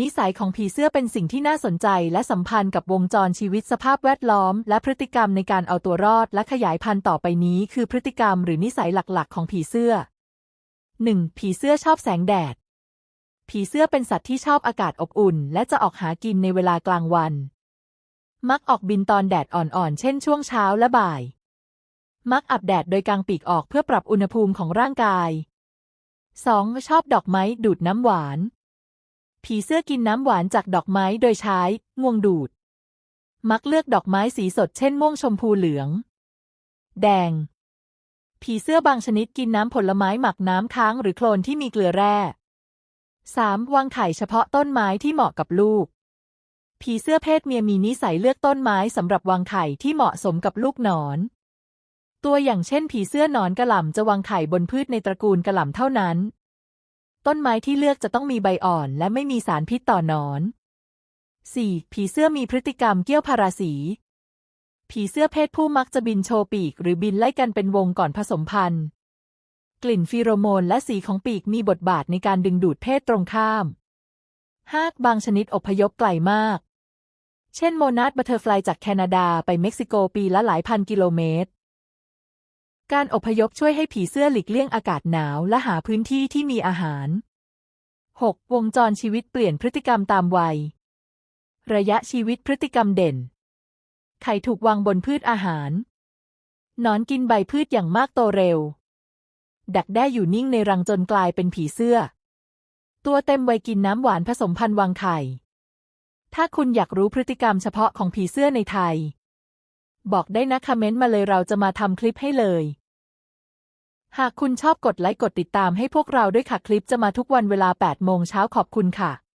นิสัยของผีเสื้อเป็นสิ่งที่น่าสนใจและสัมพันธ์กับวงจรชีวิตสภาพแวดล้อม และพฤติกรรมในการเอาตัวรอดและขยายพันธุ์ต่อไปนี้คือพฤติกรรมหรือนิสัยหลักๆ ของผีเสื้อ 1. ผีเสื้อชอบแสงแดด ผีเสื้อเป็นสัตว์ที่ชอบอากาศอบอุ่น และจะออกหากินในเวลากลางวัน มักออกบินตอนแดดอ่อนๆ เช่นช่วงเช้าและบ่าย มักอับแดดโดยกางปีกออกเพื่อปรับอุณหภูมิของร่างกาย 2. ชอบดอกไม้ดูดน้ำหวาน ผีเสื้อกินน้ำหวานจากดอกไม้โดยใช้งวงดูด มักเลือกดอกไม้สีสดเช่นม่วงชมพูเหลือง แดง ผีเสื้อบางชนิดกินน้ำผลไม้หมักน้ำค้างหรือโคลนที่มีเกลือแร่ 3. วางไข่เฉพาะต้นไม้ที่เหมาะกับลูก ผีเสื้อเพศเมียมีนิสัยเลือกต้นไม้สำหรับวางไข่ที่เหมาะสมกับลูกหนอน ตัวอย่างเช่น ผีเสื้อหนอนกระหล่ำจะวางไข่บนพืชในตระกูลกระหล่ำเท่านั้น ต้นไม้ที่เลือกจะต้องมีใบอ่อนและไม่มีสารพิษต่อหนอน 4. ผีเสื้อมีพฤติกรรมเกี้ยวพาราสี ผีเสื้อเพศผู้มักจะบินโชว์ปีก หรือบินไล่กันเป็นวงก่อนผสมพันธุ์ กลิ่นฟีโรโมนและสีของปีกมีบทบาทในการดึงดูดเพศตรงข้าม 5. บางชนิดอพยพไกลมาก เช่นโมนาสบัตเทอร์ฟลายจากแคนาดาไปเม็กซิโกปีละหลายพันกิโลเมตร การอพยพช่วยให้ผีเสื้อหลีกเลี่ยงอากาศหนาวและหาพื้นที่ที่มีอาหาร 6. วงจรชีวิตเปลี่ยนพฤติกรรมตามวัย ระยะชีวิตพฤติกรรมเด่น ไข่ถูกวางบนพืชอาหารหนอนกินใบพืชอย่างมากโตเร็ว ดักแด้อยู่นิ่งในรังจนกลายเป็นผีเสื้อ ตัวเต็มวัยกินน้ำหวานผสมพันธุ์วางไข่ ถ้าคุณอยากรู้พฤติกรรมเฉพาะของผีเสื้อในไทย บอกได้นะคอมเมนต์มาเลยเราจะมาทำคลิปให้เลย หากคุณชอบกดไลค์กดติดตามให้พวกเราด้วยค่ะคลิปจะมาทุกวันเวลา 8 โมงเช้าขอบคุณค่ะ